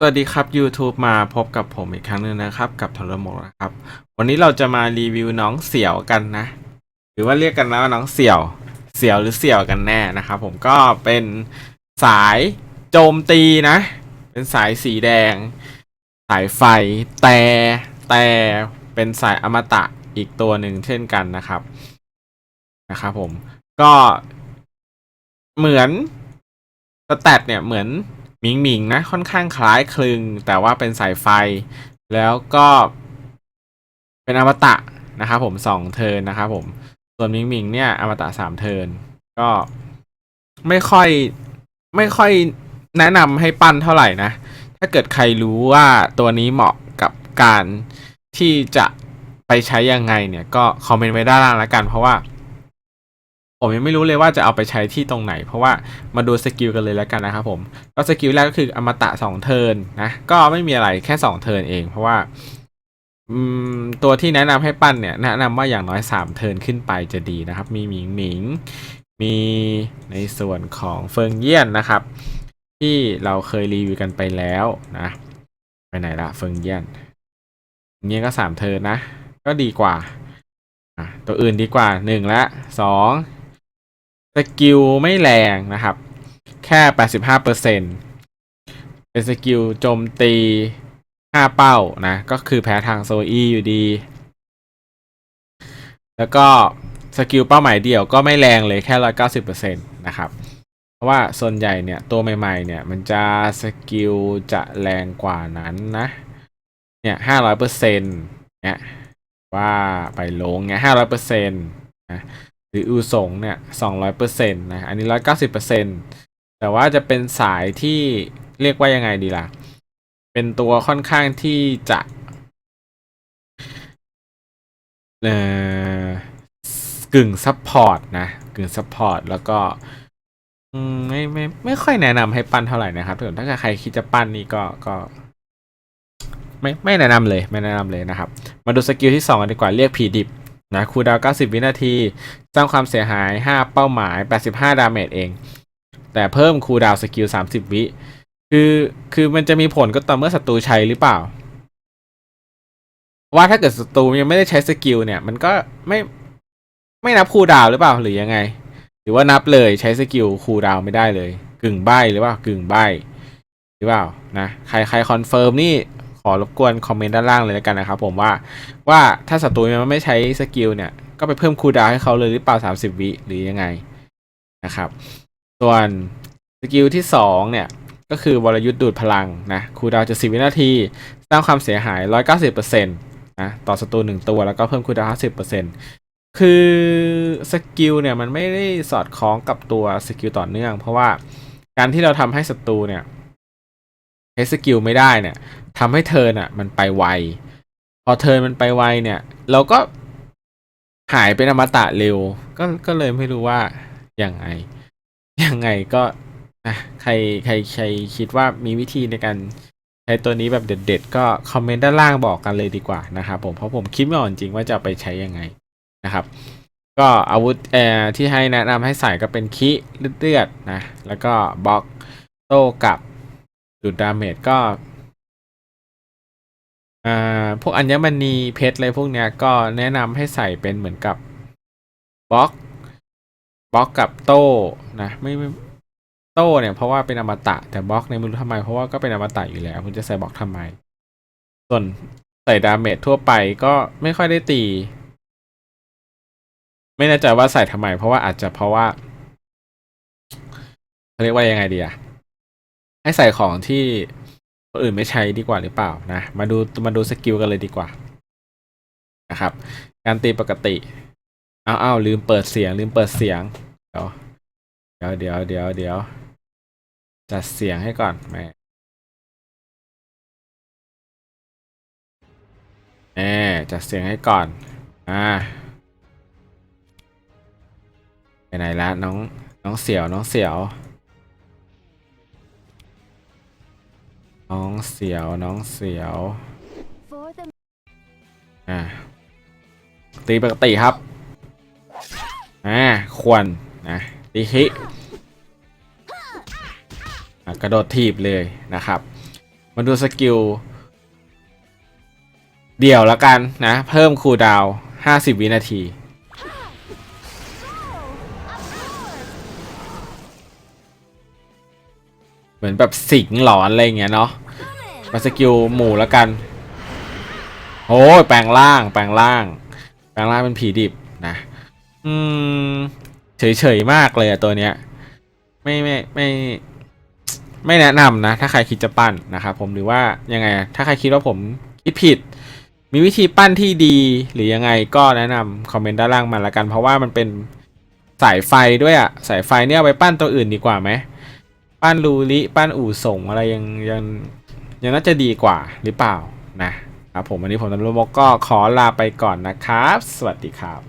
สวัสดีครับ YouTube มาพบกับผมอีกครั้งหนึ่งนะครับ กับทรโมนะครับ วันนี้เราจะมารีวิวน้องเสี่ยวกันนะ หรือว่าเรียกกันนะว่าน้องเสี่ยว เสี่ยวหรือเสี่ยวกันแน่นะครับผมก็เป็นสายโจมตีนะ เป็นสายสีแดง สายไฟแต่แต่เป็นสายอมตะอีกตัวหนึ่งเช่นกันนะครับนะครับผมก็เหมือนสแตทเนี่ยเหมือน มิงหมิงนะค่อนข้างคล้ายคลึง แต่ว่าเป็นสายไฟ แล้วก็เป็นอมตะนะครับผมสองเทินนะครับผมส่วนหมิงหมิงเนี่ยอมตะสามเทินก็ไม่ค่อยไม่ค่อยแนะนำให้ปั้นเท่าไหร่นะ ถ้าเกิดใครรู้ว่าตัวนี้เหมาะกับการที่จะไปใช้ยังไงเนี่ยก็คอมเมนต์ไว้ด้านล่างแล้วกันเพราะว่า ผมยังไม่รู้เลยว่าจะเอาไปใช้ที่ตรงไหน เพราะว่ามาดูสกิลกันเลยแล้วกันนะครับผมก็สกิลแรกก็คืออมตะสองเทิร์นนะก็ไม่มีอะไรแค่สองเทิร์นเอง เพราะว่าตัวที่แนะนำให้ปั้นเนี่ยแนะนำว่าอย่างน้อยสามเทิร์นขึ้นไปจะดีนะครับ มีหมิงหมิง มีในส่วนของเฟิงเยี่ยนนะครับ ที่เราเคยรีวิวกันไปแล้วนะไปไหนละเฟิงเยี่ยนเงี้ยก็สามเทิร์นนะ ก็ดีกว่าตัวอื่นดีกว่าหนึ่งและสอง สกิลไม่แรงนะครับ แค่แปดสิบห้าเปอร์เซ็นเป็นสกิลโจมตีห้าเป้านะ ก็คือแพ้ทางโซอีอยู่ดี แล้วก็สกิลเป้าหมายเดี่ยวก็ไม่แรงเลยแค่ร้อยเก้าสิบเปอร์เซ็นต์นะครับ เพราะว่าส่วนใหญ่เนี่ยตัวใหม่ๆเนี่ยมันจะสกิลจะแรงกว่านั้นนะ เนี่ยห้าร้อยเปอร์เซ็นต์เนี่ยว่าไปลงเนี่ยห้าร้อยเปอร์เซ็นต์นะ หรืออูสงเนี่ยสองร้อยเปอร์เซ็นต์นะ อันนี้ร้อยเก้าสิบเปอร์เซ็นต์แต่ว่าจะเป็นสายที่เรียกว่ายังไงดีล่ะ เป็นตัวค่อนข้างที่จะเอ่อกึ่งซัพพอร์ตนะ กึ่งซัพพอร์ตแล้วก็ไม่ไม่ไม่ค่อยแนะนำให้ปั้นเท่าไหร่นะครับถ้าเกิดใครคิดจะปั้นนี่ก็ก็ ไม่ไม่แนะนำเลย ไม่แนะนำเลยนะครับ มาดูสกิลที่2กันดีกว่าเรียกผีดิบ นะคูดาว 90 วินาที สร้างความเสียหาย 5 เป้าหมาย 85 ดาเมจเอง แต่เพิ่มคูดาวสกิล 30 วิ คือคือมันจะมีผลก็ต่อเมื่อศัตรูใช้หรือเปล่า ว่าถ้าเกิดศัตรูยังไม่ได้ใช้สกิลเนี่ย มันก็ไม่ไม่นับคูดาวหรือเปล่าหรือยังไง หรือว่านับเลยใช้สกิลคูดาวไม่ได้เลย กึ่งใบหรือเปล่ากึ่งใบหรือเปล่านะใครใครคอนเฟิร์มนี่ ขอรบกวนคอมเมนต์ด้านล่างเลยแล้วกันนะครับผมว่าว่าถ้าศัตรูยังไม่ใช้สกิลเนี่ยก็ไปเพิ่มคูดาวให้เขาเลยหรือเปล่า 30 วิหรือยังไงนะครับ ส่วนสกิลที่ 2 เนี่ย ก็คือวรยุทธ์ดูดพลังนะคูดาวจะ 10 วินาที สร้างความเสียหาย 190%นะต่อศัตรู1 ตัวแล้วก็เพิ่มคูดาวน์50%คือสกิลเนี่ยมันไม่ได้สอดคล้องกับตัวสกิลต่อเนื่อง เพราะว่าการที่เราทำให้ศัตรูเนี่ย ช้สกิลไม่ได้เนี่ยทำให้เทินอะ มันไปไว พอเทินมันไปไวเนี่ย เราก็หายเป็นอมตะเร็ว ก็ก็เลยไม่รู้ว่าอยังไงยังไงก็นะใครใครใครคิดว่ามีวิธีในการใช้ตัวนี้แบบเด็ด ๆ ก็คอมเมนต์ด้านล่างบอกกันเลยดีกว่านะครับผมเพราะผมคิดไม่ออกจริงว่าจะไปใช้ยังไงนะครับ ก็อาวุธแอร์ที่ให้แนะนำให้ใส่ก็เป็นคิเลือดๆนะแล้วก็บล็อกโต้กลับ ดูดดาเมจก็ อ่า พวกอัญมณีเพชรอะไรพวกเนี้ยก็แนะนำให้ใส่เป็นเหมือนกับบล็อกบล็อกกับโต้นะไม่โต้เนี่ยเพราะว่าเป็นอมตะแต่บล็อกเนี่ยไม่รู้ทำไมเพราะว่าก็เป็นอมตะอยู่แล้วคุณจะใส่บล็อกทำไม ส่วนใส่ดาเมจทั่วไปก็ไม่ค่อยได้ตี ไม่แน่ใจว่าใส่ทำไม เพราะว่าอาจจะเพราะว่าเขาเรียกว่ายังไงดีอะ ให้ใส่ของที่คนอื่นไม่ใช้ดีกว่าหรือเปล่านะ มาดูมาดูสกิลกันเลยดีกว่านะครับ การตีปกติเอาเอาลืมเปิดเสียง ลืมเปิดเสียง เดี๋ยวเดี๋ยวเดี๋ยวเดี๋ยวเดี๋ยวจัดเสียงให้ก่อนแม่แหมจัดเสียงให้ก่อน อ่า ไปไหนละน้องน้องเสี่ยวน้องเสี่ยว น้องเสียวน้องเสียวอ่าตีปกติครับอ่าควรนะตีคิกระโดดทีบเลยนะครับ มาดูสกิล เดี่ยวแล้วกันนะ เพิ่มคูลดาวน์50 วินาที เหมือนแบบสิงหลอนอะไรอย่างเงี้ยเนาะมาสกิลหมู่แล้วกันโอ้ยแปลงร่างแปลงร่าง แปลงร่างเป็นผีดิบนะ อืมเฉยๆมากเลยอะตัวเนี้ย ไม่ไม่ไม่ ไม่แนะนำนะ ถ้าใครคิดจะปั้นนะครับผมหรือว่ายังไงอะถ้าใครคิดว่าผมคิดผิด มีวิธีปั้นที่ดีหรือยังไงก็แนะนำคอมเมนต์ด้านล่างมาละกัน เพราะว่ามันเป็นสายไฟด้วยอะสายไฟเนี่ยเอาไปปั้นตัวอื่นดีกว่าไหม ปั้นลูริปั้นอู่ส่งอะไรยังยังยังน่าจะดีกว่าหรือเปล่านะครับผมวันนี้ผมนันรุมกก็ขอลาไปก่อนนะครับ สวัสดีครับ